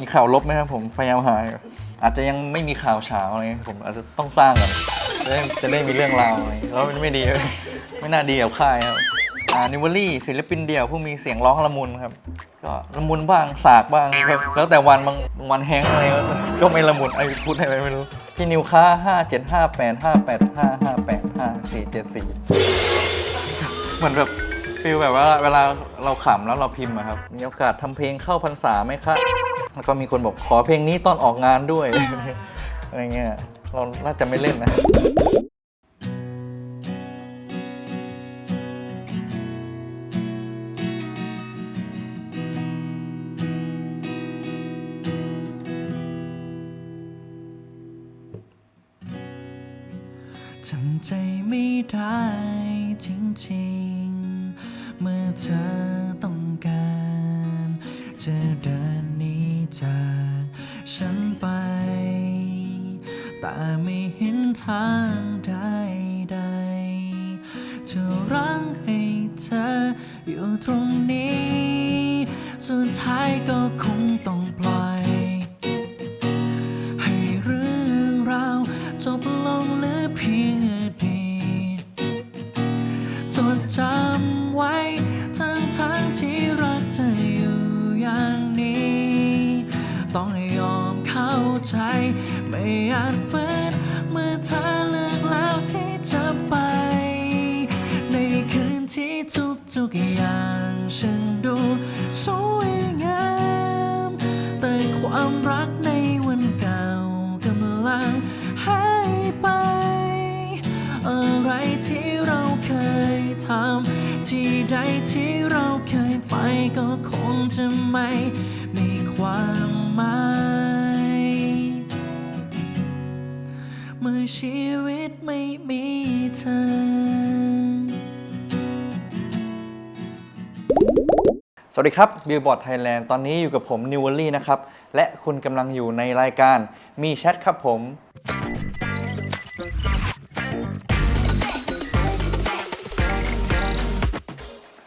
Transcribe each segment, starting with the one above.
มีข่าวลบไหมครับผมพยายามหาอยู่อาจจะยังไม่มีข่าวเช้าอะไรเงี้ยผมอาจจะต้องสร้างก่อนจะได้จะได้มีเรื่องราวอะไรแล้วมันไม่ดี ไม่น่าดีกับค่ายครับอ่านิวเวอรี่ศิลปินเดี่ยวผู้มีเสียงร้องละมุนครับ ก็ละมุนบ้างสากบ้างครับแล้วแต่วันบางบางวันแฮงอะไรก็ไม่ละมุนไอ้พูดอะไรไม่รู้พี่นิวค้าห้าเจ็ดห้าแปดห้าแปดห้าห้าแปดห้าสี่เจ็ดสี่เหมือนแบบฟีลแบบว่าเวลาเราขำแล้วเราพิมพ์อะครับ มีโอกาสทำเพลงเข้าพรรษาไหมคะ แล้วก็มีคนบอกขอเพลงนี้ตอนออกงานด้วย อะไรเงี้ย เราน่าจะไม่เล่นนะทำใจไม่ได้จริงๆ เมื่อเธอต้องการจะเดิน ไม่เห็นทางใดๆจะรังให้เธออยู่ตรงนี้ สุดท้ายก็ ทุกอย่างฉันดูสวยงามแต่ความรักในวันเก่ากำลังหายไป อะไรที่เราเคยทำที่ใดที่เราเคยไปก็คงจะไม่มีความหมายเมื่อชีวิตไม่มีเธอ สวัสดีครับบิลบอร์ดไทยแลนด์ตอนนี้อยู่กับผมนิวเวอรี่นะครับ และคุณกำลังอยู่ในรายการมีแชทครับผม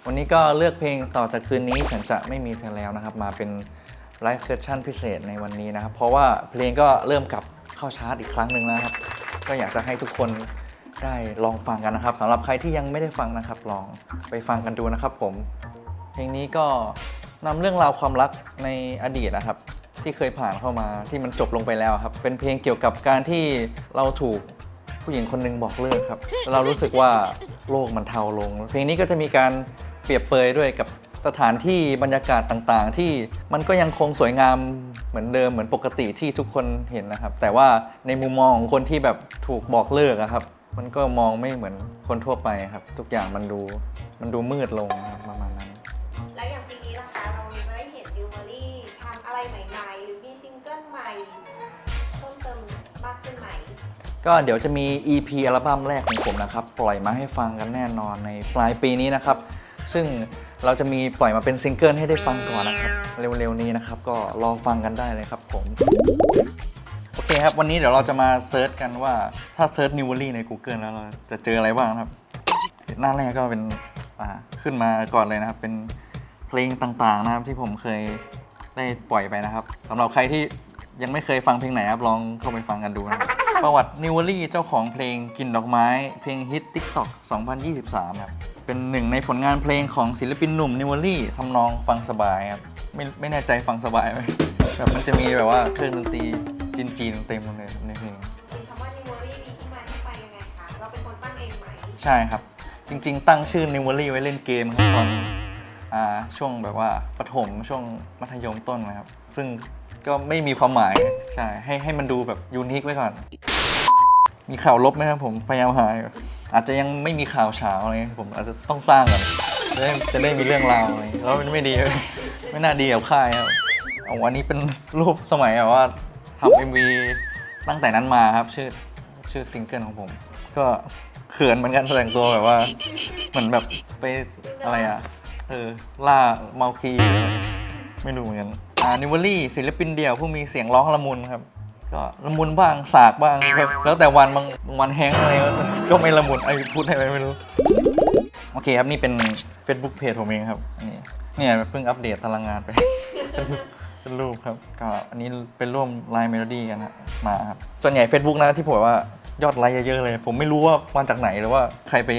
วันนี้ก็เลือกเพลงต่อจากคืนนี้ฉันจะไม่มีเธอแล้วนะครับ มาเป็นไลฟ์เซสชั่นพิเศษในวันนี้นะครับ เพราะว่าเพลงก็เริ่มกลับเข้าชาร์ตอีกครั้งหนึ่งแล้วนะครับ ก็อยากจะให้ทุกคนได้ลองฟังกันนะครับสำหรับใครที่ยังไม่ได้ฟังนะครับ ลองไปฟังกันดูนะครับผม เพลงนี้ก็นำเรื่องราวความรักในอดีตนะครับ ที่เคยผ่านเข้ามาที่มันจบลงไปแล้วครับ เป็นเพลงเกี่ยวกับการที่เราถูกผู้หญิงคนหนึงบอกเลิกครับแล้วเรารู้สึกว่าโลกมันเทาลง เพลงนี้ก็จะมีการเปรียบเปรยด้วยกับสถานที่บรรยากาศต่างๆ ที่มันก็ยังคงสวยงามเหมือนเดิมเหมือนปกติที่ทุกคนเห็นนะครับ แต่ว่าในมุมมองของคนที่แบบถูกบอกเลิกอะครับ มันก็มองไม่เหมือนคนทั่วไปครับ ทุกอย่างมันดูมันดูมืดลงครับ ก็เดี๋ยวจะมี EP อัลบั้มแรกของผมนะครับ ปล่อยมาให้ฟังกันแน่นอนในปลายปีนี้นะครับ ซึ่งเราจะมีปล่อยมาเป็นซิงเกิลให้ได้ฟังก่อนนะครับ เร็วๆนี้นะครับ ก็รอฟังกันได้เลยครับผม โอเคครับ วันนี้เดี๋ยวเราจะมาเซิร์ชกันว่าถ้าเซิร์ชนิวเวอรี่ใน Google แล้วเราจะเจออะไรบ้างครับ หน้าแรกก็เป็นอ่าขึ้นมาก่อนเลยนะครับ เป็นเพลงต่างๆนะครับที่ผมเคยได้ปล่อยไปนะครับสำหรับใครที่ ยังไม่เคยฟังเพลงไหนครับลองเข้าไปฟังกันดูนะครับประวัตินิวเวอรี่เจ้าของเพลงกลิ่นดอกไม้ เพลงฮิต TikTok 2023ครับเป็นหนึ่งในผลงานเพลงของศิลปินหนุ่มนิวเวอรี่ทำนองฟังสบายครับไม่ไม่แน่ใจฟังสบายไหมแบบมันจะมีแบบว่าเครื่องดนตรีจีนๆเต็มเลยในเพลงคำว่าดิวมารี่มีที่มาที่ไปยังไงคะเราเป็นคนตั้งเองไหมใช่ครับ จริง ๆ ตั้งชื่อนิวเวอรี่ไว้เล่นเกมครับตอนอ่าช่วงแบบว่าประถมช่วงมัธยมต้นนะครับ ซึ่งก็ไม่มีความหมายใช่ให้ให้มันดูแบบยูนิคไว้ก่อน มีข่าวลบไหมครับผมพยายามหาอยู่อาจจะยังไม่มีข่าวเช้าอะไรเงี้ยผมอาจจะต้องสร้างก่อนจะได้จะได้มีเรื่องราวอะไรแล้วมันไม่ดี ไม่น่าดีกับค่ายครับเอาวันนี้เป็นรูปสมัยแบบว่าทำเอ็มวีตั้งแต่นั้นมาครับ ชื่อชื่อซิงเกิลของผม ก็เขินเหมือนกันแต่งตัวแบบว่าเหมือนแบบไปอะไรอะเออล่าเมาคีไม่รู้เหมือนกัน นิวเวอรี่ศิลปินเดี่ยวผู้มีเสียงร้องละมุนครับ ก็ละมุนบ้างสากบ้างครับแล้วแต่วันบางวันแฮงอะไรก็ไม่ละมุนไอ้พูดอะไรไม่รู้ โอเคครับนี่เป็น Facebook เพจผมเองครับอันนี่เนี่ยเพิ่งอัปเดตตารางงานไป เป็นรูปครับ ก็อันนี้เป็นร่วมไลน์เมโลดี้กันมาครับส่วนใหญ่ Facebook นะที่ผมว่ายอดไลค์เยอะๆเลย ผมไม่รู้ว่ามาจากไหนหรือว่าใครไป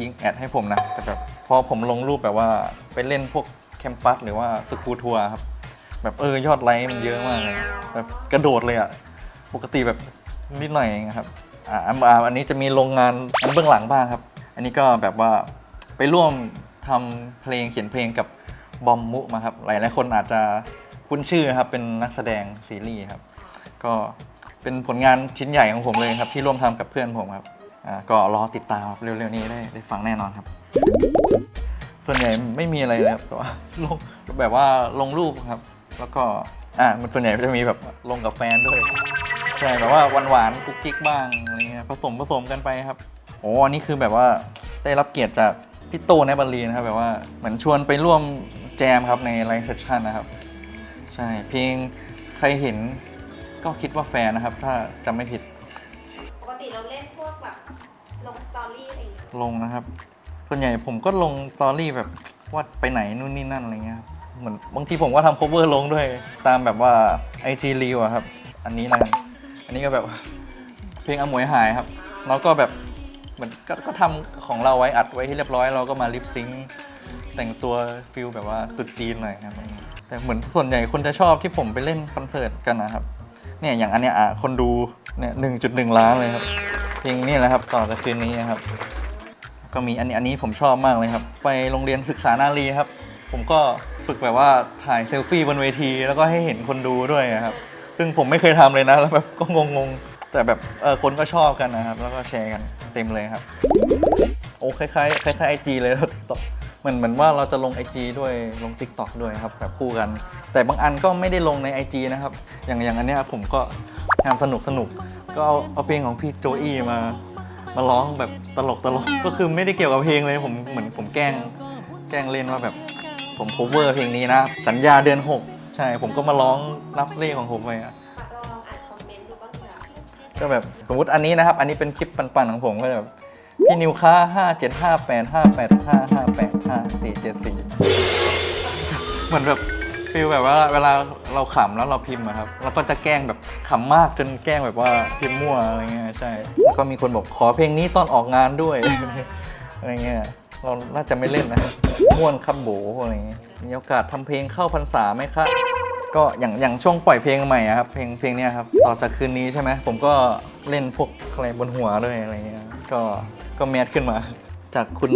ยิงแอดให้ผมนะแต่แบบพอผมลงรูปแบบว่าไปเล่นพวกแคมปัสหรือว่าสกูทัวร์ครับ แบบเออยอดไลค์มันเยอะมากเลยแบบกระโดดเลยอะปกติแบบนิดหน่อยเองครับอ่าอันอ่าอันนี้จะมีโรงงานอันเบื้องหลังบ้างครับ อันนี้ก็แบบว่าไปร่วมทำเพลงเขียนเพลงกับบอมมุมาครับหลายหลายคนอาจจะคุ้นชื่อครับเป็นนักแสดงซีรีส์ครับ ก็เป็นผลงานชิ้นใหญ่ของผมเลยครับ ที่ร่วมทำกับเพื่อนผมครับอ่าก็รอติดตามครับเร็วๆนี้ได้ได้ฟังแน่นอนครับ ส่วนใหญ่ไม่มีอะไรเลยครับแต่ว่าลงแบบว่าลงรูปครับ แล้วก็อ่ามันส่วนใหญ่จะมีแบบลงกับแฟนด้วย ใช่แบบว่าหวานๆกุ๊กกิ๊กบ้างอะไรเงี้ยผสมผสมกันไปครับโอ้อันนี้คือแบบว่าได้รับเกียรติจากพี่โตในบัลลีนะครับแบบว่าเหมือนชวนไปร่วมแจมครับในไลฟ์เซสชันนะครับ ใช่เพลงใครเห็นก็คิดว่าแฟนนะครับ ถ้าจำไม่ผิดปกติเราเล่นพวกแบบลงสตอรี่อะไรอย่างเงี้ยลงนะครับ ส่วนใหญ่ผมก็ลงสตอรี่แบบว่าไปไหนนู่นนี่นั่นอะไรเงี้ยครับ เหมือนบางทีผมก็ทำ cover ลงด้วย ตามแบบว่า IG reel อะครับ อันนี้นะอันนี้ก็แบบ เพลงอมวยหายครับเราก็แบบเหมือนก็ก็ทำของเราไว้อัดไว้ให้เรียบร้อย เราก็มาลิปซิงค์แต่งตัวฟิลแบบว่าตุดจีนหน่อยครับแต่เหมือนส่วนใหญ่คนจะชอบที่ผมไปเล่นคอนเสิร์ตกันนะครับ เนี่ยอย่างอันเนี้ยอะคนดูเนี่ยหนึ่งจุดหนึ่งล้านเลยครับเพลงนี้แหละครับต่อจากคืนนี้นะครับ ก็มีอันนี้อันนี้ผมชอบมากเลยครับ ไปโรงเรียนศึกษานารีครับ ผมก็ฝึกแบบว่าถ่ายเซลฟี่บนเวที แล้วก็ให้เห็นคนดูด้วยครับ ซึ่งผมไม่เคยทำเลยนะแล้วแบบก็งงๆ แต่แบบเออคนก็ชอบกันนะครับ แล้วก็แชร์กันเต็มเลยครับ โอ้คล้ายๆคล้ายๆไอจีเลยแล้วต่อเหมือนเหมือนว่าเราจะลง IG ด้วยลง Tik t o k ด้วยครับแบบคู่กัน แต่บางอันก็ไม่ได้ลงใน IG นะครับ อย่างอย่างอันเนี้ยผมก็ทำสนุกสนุกก็เอาเอาเพลงของพี่โจอี้มา มาร้องแบบตลกตลกก็คือไม่ได้เกี่ยวกับเพลงเลยผมเหมือนผมแกล้งแกล้งเล่นว่าแบบ ผม cover เพลงนี้นะสัญญาเดือน 6 ใช่ผมก็มาร้องรับเลขของผมไปอะลองอ่านคอมเมนต์ดูบ้างเถอะก็แบบสมมติอันนี้นะครับ อันนี้เป็นคลิปปันๆของผมก็จะแบบพี่นิวค่าห้าเจ็ดห้าแปดห้าแปดห้าห้าแปดห้าสี่เจ็ดสี่เหมือนแบบฟีลแบบว่าเวลาเราขำแล้วเราพิมพ์อะครับเราก็จะแกล้งแบบขำมากจนแกล้งแบบว่าพิมพ์มั่วอะไรเงี้ยใช่แล้วก็มีคนบอกขอเพลงนี้ตอนออกงานด้วย อะไรเงี้ย เราน่าจะไม่เล่นนะม่วนคับโบอะไรเงี้ยมีโอกาสทำเพลงเข้าพรรษาไหมคะก็อย่างอย่างช่วงปล่อยเพลงใหม่อะครับเพลงเพลงเนี้ยครับต่อจากคืนนี้ใช่ไหมผมก็เล่นพวกอะไรบนหัวด้วยอะไรเงี้ยก็ก็แมสขึ้นมา จากคุณ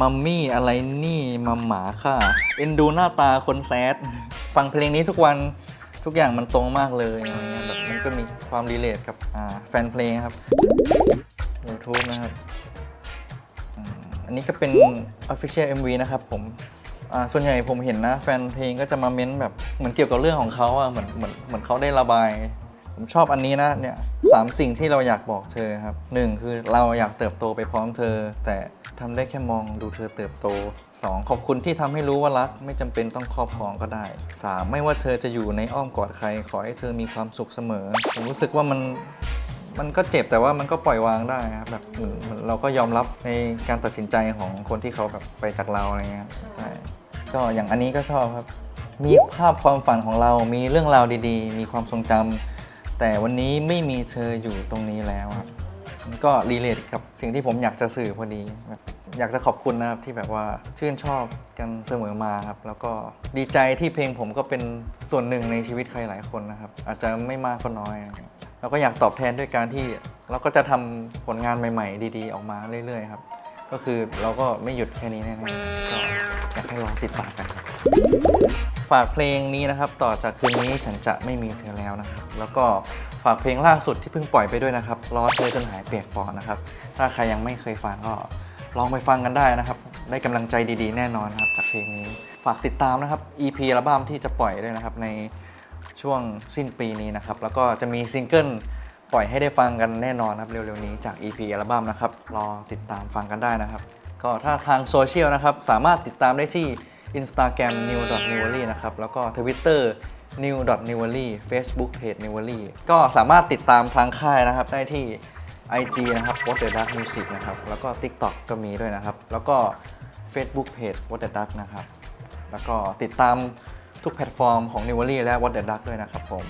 มัมมี่อะไรนี่มัมหมาค่ะเอ็นดูหน้าตาคนแซดฟังเพลงนี้ทุกวันทุกอย่างมันตรงมากเลยอะไรเงี้ยแบบมันก็มีความรีเลทกับอ่าแฟนเพลงครับ YouTube นะครับ อันนี้ก็เป็น Official MV นะครับผมอ่าส่วนใหญ่ผมเห็นนะ แฟนเพลงก็จะมาเม้นแบบเหมือนเกี่ยวกับเรื่องของเขาอะเหมือนเหมือนเหมือนเขาได้ระบาย ผมชอบอันนี้นะเนี่ยสามสิ่งที่เราอยากบอกเธอครับหนึ่งคือเราอยากเติบโตไปพร้อมเธอ แต่ทำได้แค่มองดูเธอเติบโตสองขอบคุณที่ทำให้รู้ว่ารัก ไม่จำเป็นต้องครอบครองก็ได้สามไม่ว่าเธอจะอยู่ในอ้อมกอดใคร ขอให้เธอมีความสุขเสมอ ผมรู้สึกว่ามัน มันก็เจ็บแต่ว่ามันก็ปล่อยวางได้ครับแบบเหมือนเหมือนเราก็ยอมรับในการตัดสินใจของคนที่เขาแบบไปจากเราอะไรเงี้ยใช่ก็อย่างอันนี้ก็ชอบครับ มีภาพความฝันของเรา มีเรื่องราวดีๆ มีความทรงจำแต่วันนี้ไม่มีเธออยู่ตรงนี้แล้วครับมันก็รีเลทกับสิ่งที่ผมอยากจะสื่อพอดีแบบอยากจะขอบคุณนะครับที่แบบว่าชื่นชอบกันเสมอมาครับ แล้วก็ดีใจที่เพลงผมก็เป็นส่วนหนึ่งในชีวิตใครหลายคนนะครับ อาจจะไม่มากก็น้อย เราก็อยากตอบแทนด้วยการที่เราก็จะทำผลงานใหม่ ๆ ดี ๆ ออกมาเรื่อย ๆ ครับ ก็คือเราก็ไม่หยุดแค่นี้แน่ๆก็อยากให้ลองติดตามกันครับฝากเพลงนี้นะครับ ต่อจากคืนนี้ฉันจะไม่มีเธอแล้วนะครับ แล้วก็ฝากเพลงล่าสุดที่เพิ่งปล่อยไปด้วยนะครับรอเธอจนหายเปียกปอนนะครับ ถ้าใครยังไม่เคยฟังก็ลองไปฟังกันได้นะครับ ได้กำลังใจดีๆ แน่นอนครับจากเพลงนี้ ฝากติดตามนะครับ EP อัลบั้มที่จะปล่อยด้วยนะครับใน ช่วงสิ้นปีนี้นะครับ แล้วก็จะมีซิงเกิลปล่อยให้ได้ฟังกันแน่นอนครับเร็วๆนี้จาก EP อัลบั้มนะครับ รอติดตามฟังกันได้นะครับ ก็ถ้าทางโซเชียลนะครับ สามารถติดตามได้ที่ Instagram new n e w l y นะครับ แล้วก็ Twitter new n e w l y Facebook Page n e w l y ก็สามารถติดตามทางค่ายนะครับ ได้ที่ IG นะครับ What the Duck Music นะครับ แล้วก็ TikTok ก็มีด้วยนะครับ แล้วก็ Facebook Page What the Duck นะครับ แล้วก็ติดตาม ทุกแพลตฟอร์มของ n e w ว l y และ What the Duck ด้วยนะครับผม